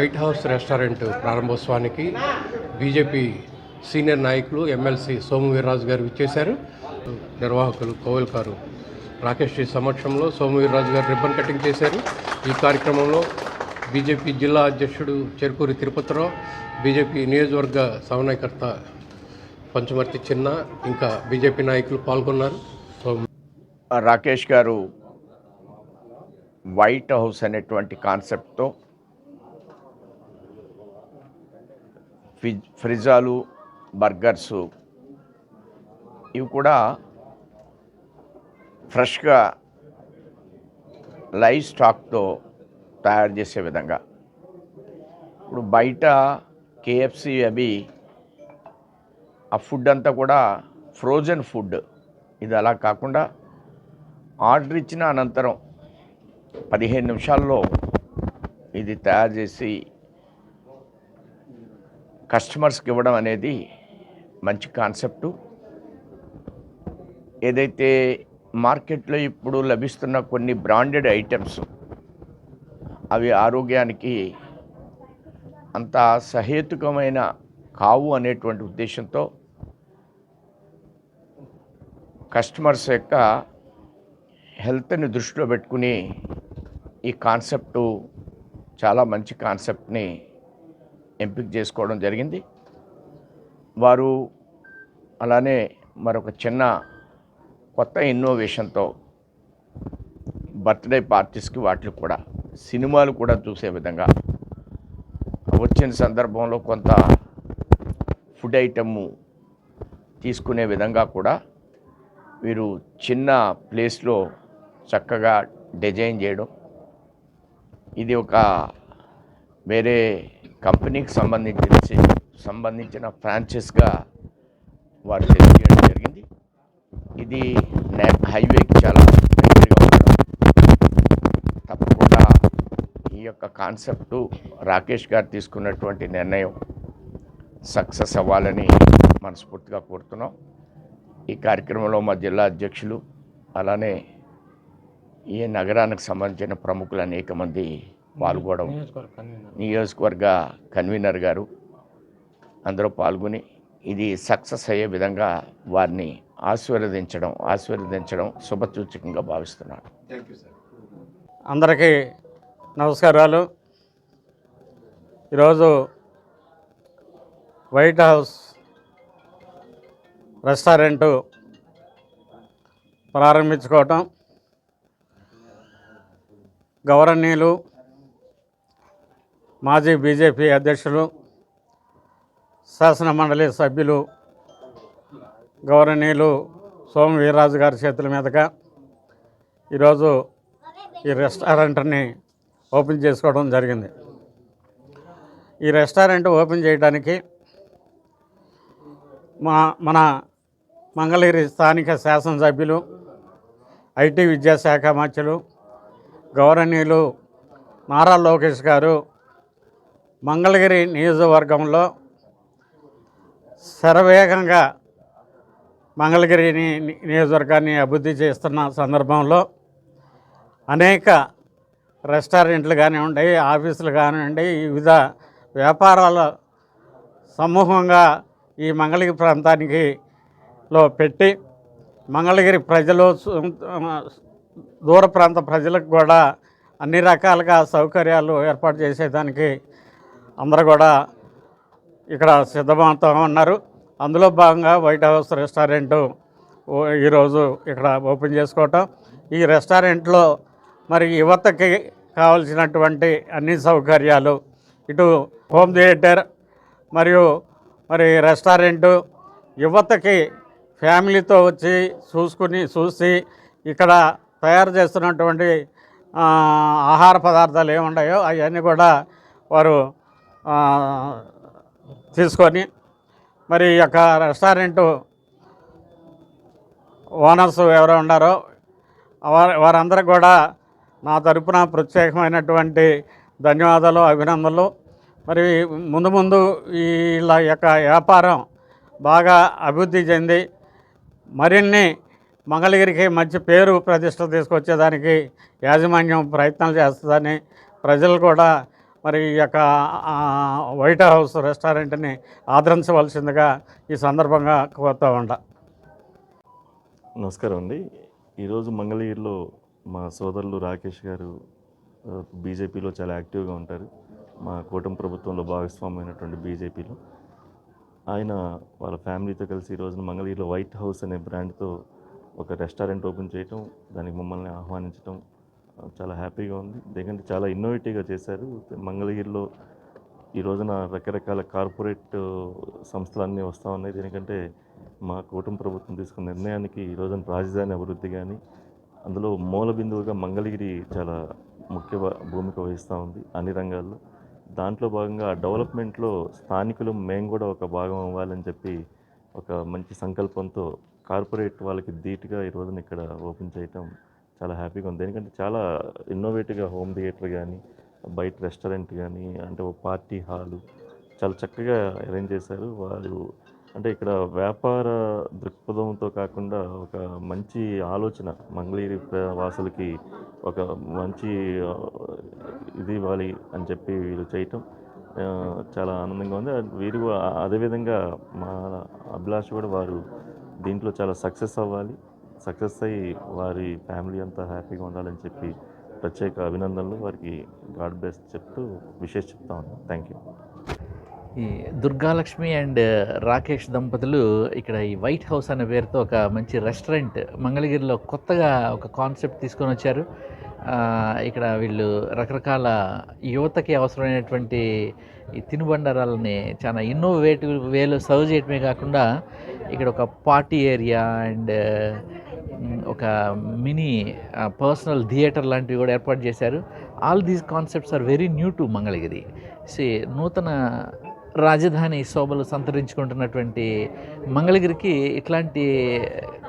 White House restaurant ప్రారంభోత్సవానికి BJP senior నాయకులు MLC Somu Veerraju గారు ఇచ్చేశారు నిర్వాహకులు కోవెల్కారు రాకేష్ జీ సమక్షంలో సోము వీర్రాజు గారు రిబ్బన్ కటింగ్ చేశారు. ఈ కార్యక్రమంలో బీజేపీ జిల్లా అధ్యక్షుడు చెరుకూరి తిరుపతిరావు బీజేపీ నియోజకవర్గ సమన్వయకర్త పంచమర్తి చిన్న ఇంకా బీజేపీ నాయకులు పాల్గొన్నారు. రాకేష్ గారు వైట్ హౌస్ అనేటువంటి కాన్సెప్ట్తో ఫ్రిజ్ ఫ్రిజాలు బర్గర్స్ ఇవి కూడా ఫ్రెష్గా లైవ్ స్టాక్తో తయారు చేసే విధంగా. ఇప్పుడు బయట కేఎఫ్సి అవి ఆ ఫుడ్ అంతా కూడా ఫ్రోజన్ ఫుడ్. ఇది అలా కాకుండా ఆర్డర్ ఇచ్చిన అనంతరం పదిహేను నిమిషాల్లో ఇది తయారు చేసి కస్టమర్స్కి ఇవ్వడం అనేది మంచి కాన్సెప్టు. ఏదైతే మార్కెట్లో ఇప్పుడు లభిస్తున్న కొన్ని బ్రాండెడ్ ఐటమ్స్ అవి ఆరోగ్యానికి అంత సహేతుకమైన కావు అనేటువంటి ఉద్దేశంతో కస్టమర్స్ యొక్క హెల్త్ని దృష్టిలో పెట్టుకుని ఈ కాన్సెప్టు చాలా మంచి కాన్సెప్ట్ని ఎంపిక చేసుకోవడం జరిగింది. వారు అలానే మరొక చిన్న కొత్త ఇన్నోవేషన్తో బర్త్డే పార్టీస్కి వాటికి కూడా సినిమాలు కూడా చూసే విధంగా వచ్చిన సందర్భంలో కొంత ఫుడ్ ఐటము తీసుకునే విధంగా కూడా వీరు చిన్న ప్లేస్లో చక్కగా డిజైన్ చేయడం. ఇది ఒక వేరే కంపెనీకి సంబంధించిన సంబంధించిన ఫ్రాంచైజ్గా వారు తెలియజేయడం జరిగింది. ఇది నే హైవేకి చాలా దగ్గరగా ఉండడం తప్పకుండా ఈ యొక్క కాన్సెప్టు రాకేష్ గారు తీసుకున్నటువంటి నిర్ణయం సక్సెస్ అవ్వాలని మనస్ఫూర్తిగా కోరుతున్నాం. ఈ కార్యక్రమంలో మా జిల్లా అధ్యక్షులు అలానే ఈ నగరానికి సంబంధించిన ప్రముఖులు అనేక మంది పాల్గొనడం. నియోజకవర్గ కన్వీనర్. గారు అందరూ పాల్గొని ఇది సక్సెస్ అయ్యే విధంగా వారిని ఆశీర్వదించడం ఆశీర్వదించడం శుభసూచకంగా భావిస్తున్నాను. అందరికీ నమస్కారాలు. ఈరోజు వైట్ హౌస్ రెస్టారెంటు ప్రారంభించుకోవటం. గౌరవనీయులు మాజీ బీజేపీ అధ్యక్షులు శాసన మండలి సభ్యులు గౌరవనీయులు సోమ వీర్రాజు గారి చేతుల మీదుగా ఈరోజు ఈ రెస్టారెంట్ని ఓపెన్ చేసుకోవడం జరిగింది. ఈ రెస్టారెంట్ ఓపెన్ చేయడానికి మా మన మంగళగిరి స్థానిక శాసనసభ్యులు ఐటీ విద్యాశాఖ మంత్రులు గౌరవనీయులు నారా లోకేష్ గారు మంగళగిరి నియోజకవర్గంలో శరవేగంగా మంగళగిరిని నియోజకవర్గాన్ని అభివృద్ధి చేస్తున్న సందర్భంలో అనేక రెస్టారెంట్లు కానివ్వండి ఆఫీసులు కానివ్వండి వివిధ వ్యాపారాల సమూహంగా ఈ మంగళగిరి ప్రాంతానికి లో పెట్టి మంగళగిరి ప్రజలు దూర ప్రాంత ప్రజలకు కూడా అన్ని రకాలుగా సౌకర్యాలు ఏర్పాటు చేసేదానికి అందరూ కూడా ఇక్కడ సిద్ధమవుతూ ఉన్నారు అందులో భాగంగా వైట్ హౌస్ రెస్టారెంట్ ఈరోజు ఇక్కడ ఓపెన్ చేసుకోవటం. ఈ రెస్టారెంట్లో మరి యువతకి కావలసినటువంటి అన్ని సౌకర్యాలు ఇటు హోమ్ థియేటర్ మరియు మరి రెస్టారెంటు యువతకి ఫ్యామిలీతో వచ్చి చూసుకుని చూసి ఇక్కడ తయారు చేస్తున్నటువంటి ఆహార పదార్థాలు ఏమున్నాయో అవన్నీ కూడా వారు తీసుకొని మరి ఈ యొక్క రెస్టారెంటు ఓనర్స్ ఎవరు ఉన్నారో వారి వారందరూ కూడా నా తరపున ప్రత్యేకమైనటువంటి ధన్యవాదాలు అభినందనలు. మరి ముందు ముందు వీళ్ళ యొక్క వ్యాపారం బాగా అభివృద్ధి చెంది మరిన్ని మంగళగిరికి మంచి పేరు ప్రతిష్ట తీసుకొచ్చేదానికి యాజమాన్యం ప్రయత్నాలు చేస్తుందని ప్రజలు కూడా మరి ఈ యొక్క వైట్ హౌస్ రెస్టారెంట్ని ఆదరించవలసిందిగా ఈ సందర్భంగా కోరుతా ఉండ. నమస్కారం అండి. ఈరోజు మంగళగిరిలో మా సోదరులు రాకేష్ గారు బీజేపీలో చాలా యాక్టివ్గా ఉంటారు. మా కూటమి ప్రభుత్వంలో భాగస్వామ్యమైనటువంటి బీజేపీలో. ఆయన వాళ్ళ ఫ్యామిలీతో కలిసి ఈరోజున మంగళగిరిలో వైట్ హౌస్ అనే బ్రాండ్తో ఒక రెస్టారెంట్ ఓపెన్ చేయటం దానికి మమ్మల్ని ఆహ్వానించడం చాలా హ్యాపీగా ఉంది. ఎందుకంటే చాలా ఇన్నోవేటివ్గా చేశారు. మంగళగిరిలో ఈ రోజున రకరకాల కార్పొరేట్ సంస్థలన్నీ వస్తూ ఉన్నాయి. దీనికంటే మా కూటమి ప్రభుత్వం తీసుకున్న నిర్ణయానికి ఈ రోజున రాజధాని అభివృద్ధి కానీ అందులో మూల బిందువుగా మంగళగిరి చాలా ముఖ్య భూమిక వహిస్తూ ఉంది అన్ని రంగాల్లో. దాంట్లో భాగంగా డెవలప్మెంట్లో స్థానికులు మేము కూడా ఒక భాగం అవ్వాలని చెప్పి ఒక మంచి సంకల్పంతో కార్పొరేట్ వాళ్ళకి ధీటుగా ఈ రోజున ఇక్కడ ఓపెన్ చేయటం చాలా హ్యాపీగా ఉంది. ఎందుకంటే చాలా ఇన్నోవేటివ్గా హోమ్ థియేటర్ కానీ బయట రెస్టారెంట్ కానీ అంటే ఒక పార్టీ హాలు చాలా చక్కగా అరేంజ్ చేశారు. వారు అంటే ఇక్కడ వ్యాపార దృక్పథంతో కాకుండా ఒక మంచి ఆలోచన మంగళగిరి ప్ర- వాసులకి ఒక మంచి ఇది ఇవ్వాలి అని చెప్పి వీళ్ళు చేయటం చాలా ఆనందంగా ఉంది. వీరు అదేవిధంగా మా అభిలాష కూడా వారు దీంట్లో చాలా సక్సెస్ అవ్వాలి. సక్సెస్ అయ్యి వారి ఫ్యామిలీ అంతా హ్యాపీగా ఉండాలని చెప్పి ప్రత్యేక అభినందనలు. వారికి గాడ్ బెస్ట్ చెప్తూ విషేష్ చెప్తా ఉన్నాను. థ్యాంక్ యూ ఈ దుర్గాలక్ష్మి అండ్ రాకేష్ దంపతులు ఇక్కడ ఈ వైట్ హౌస్ అనే పేరుతో ఒక మంచి రెస్టారెంట్ మంగళగిరిలో కొత్తగా ఒక కాన్సెప్ట్ తీసుకొని వచ్చారు. ఇక్కడ వీళ్ళు రకరకాల యువతకి అవసరమైనటువంటి ఈ తినుబండారాలని చాలా ఇన్నోవేటివ్ వేలో సర్వ్ చేయటమే కాకుండా ఇక్కడ ఒక పార్టీ ఏరియా అండ్ ఒక మినీ పర్సనల్ థియేటర్ లాంటివి కూడా ఏర్పాటు చేశారు. All these concepts are very new to Mangalagiri. C నూతన రాజధాని శోభలు సంతరించుకుంటున్నటువంటి మంగళగిరికి ఇట్లాంటి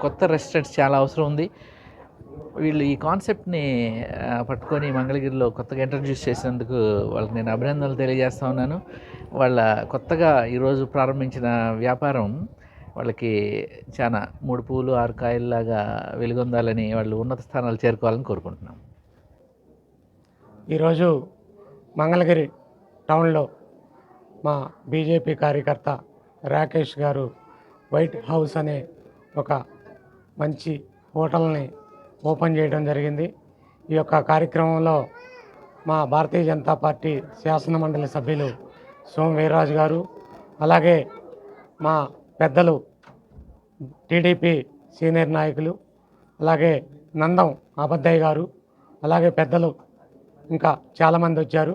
కొత్త రెస్టారెంట్స్ చాలా అవసరం ఉంది. వీళ్ళు ఈ కాన్సెప్ట్ని పట్టుకొని మంగళగిరిలో కొత్తగా ఇంట్రడ్యూస్ చేసినందుకు వాళ్ళకి నేను అభినందనలు తెలియజేస్తా ఉన్నాను. వాళ్ళ కొత్తగా ఈరోజు ప్రారంభించిన వ్యాపారం వాళ్ళకి చాలా మూడు పూలు ఆరు కాయల్లాగా వెలుగొందాలని వాళ్ళు ఉన్నత స్థానాలు చేరుకోవాలని కోరుకుంటున్నాం. ఈరోజు మంగళగిరి టౌన్లో మా బీజేపీ కార్యకర్త రాకేష్ గారు వైట్ హౌస్ అనే ఒక మంచి హోటల్ని ఓపెన్ చేయడం జరిగింది. ఈ యొక్క కార్యక్రమంలో మా భారతీయ జనతా పార్టీ శాసన మండలి సభ్యులు సోమ వీర్రాజు గారు అలాగే మా పెద్దలు టీడీపీ సీనియర్ నాయకులు అలాగే నందం అబద్దయ్య గారు అలాగే పెద్దలు ఇంకా చాలామంది వచ్చారు.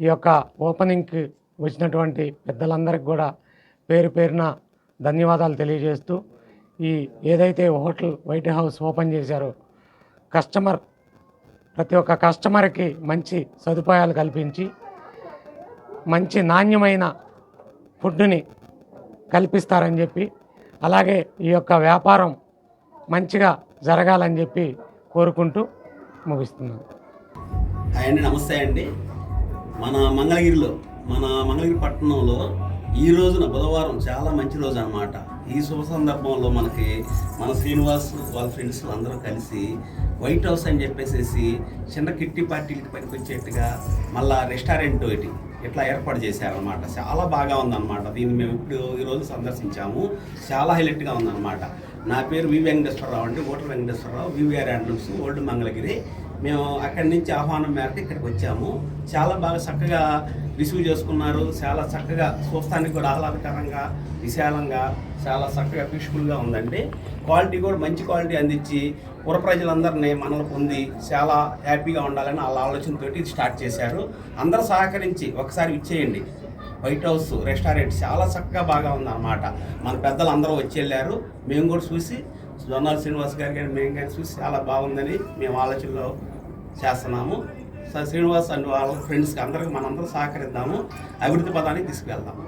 ఈ యొక్క ఓపెనింగ్కి వచ్చినటువంటి పెద్దలందరికీ కూడా పేరు పేరున ధన్యవాదాలు తెలియజేస్తూ ఈ ఏదైతే హోటల్ వైట్ హౌస్ ఓపెన్ చేశారో కస్టమర్ ప్రతి ఒక్క కస్టమర్కి మంచి సదుపాయాలు కల్పించి మంచి నాణ్యమైన ఫుడ్ని కల్పిస్తారని చెప్పి అలాగే ఈ యొక్క వ్యాపారం మంచిగా జరగాలని చెప్పి కోరుకుంటూ ముగిస్తున్నాను. అండి నమస్తే అండి. మన మంగళగిరిలో మన మంగళగిరి పట్టణంలో ఈ రోజున బుధవారం చాలా మంచి రోజు అన్నమాట. ఈ శుభ సందర్భంలో మనకి మన శ్రీనివాస్ వాళ్ళ ఫ్రెండ్స్ అందరూ కలిసి వైట్ హౌస్ అని చెప్పేసేసి చిన్న కిట్టి పార్టీలకి పనికొచ్చేట్టుగా మళ్ళా రెస్టారెంట్ ఒకటి ఇట్లా ఏర్పాటు చేశారనమాట చాలా బాగా ఉందన్నమాట. దీన్ని మేము ఇప్పుడు ఈరోజు సందర్శించాము. చాలా హైలైట్గా ఉందన్నమాట. నా పేరు వి వెంకటేశ్వరరావు అండి. Voter Venkateswararao VVR handlooms old Mangalagiri మేము అక్కడి నుంచి ఆహ్వానం మేరకు ఇక్కడికి వచ్చాము. చాలా బాగా చక్కగా రిసీవ్ చేసుకున్నారు. చాలా చక్కగా చూస్తానికి కూడా ఆహ్లాదకరంగా విశాలంగా చాలా చక్కగా పీస్ఫుల్గా ఉందండి. క్వాలిటీ కూడా మంచి క్వాలిటీ అందించి పుర ప్రజలందరినీ మనల్ని పొంది చాలా హ్యాపీగా ఉండాలని వాళ్ళ ఆలోచనతోటి ఇది స్టార్ట్ చేశారు. అందరూ సహకరించి ఒకసారి ఇచ్చేయండి వైట్ హౌస్ రెస్టారెంట్ చాలా చక్కగా బాగా ఉందన్నమాట. మన పెద్దలు అందరూ వచ్చి వెళ్ళారు. మేము కూడా చూసి జొన్నాల శ్రీనివాస్ గారు కానీ మేము కానీ చూసి చాలా బాగుందని మేము ఆలోచనలో చేస్తున్నాము. సార్ శ్రీనివాస్ అండ్ వాళ్ళ ఫ్రెండ్స్కి అందరికి మనందరం సహకరిద్దాము. అభివృద్ధి పదానికి తీసుకెళ్దాము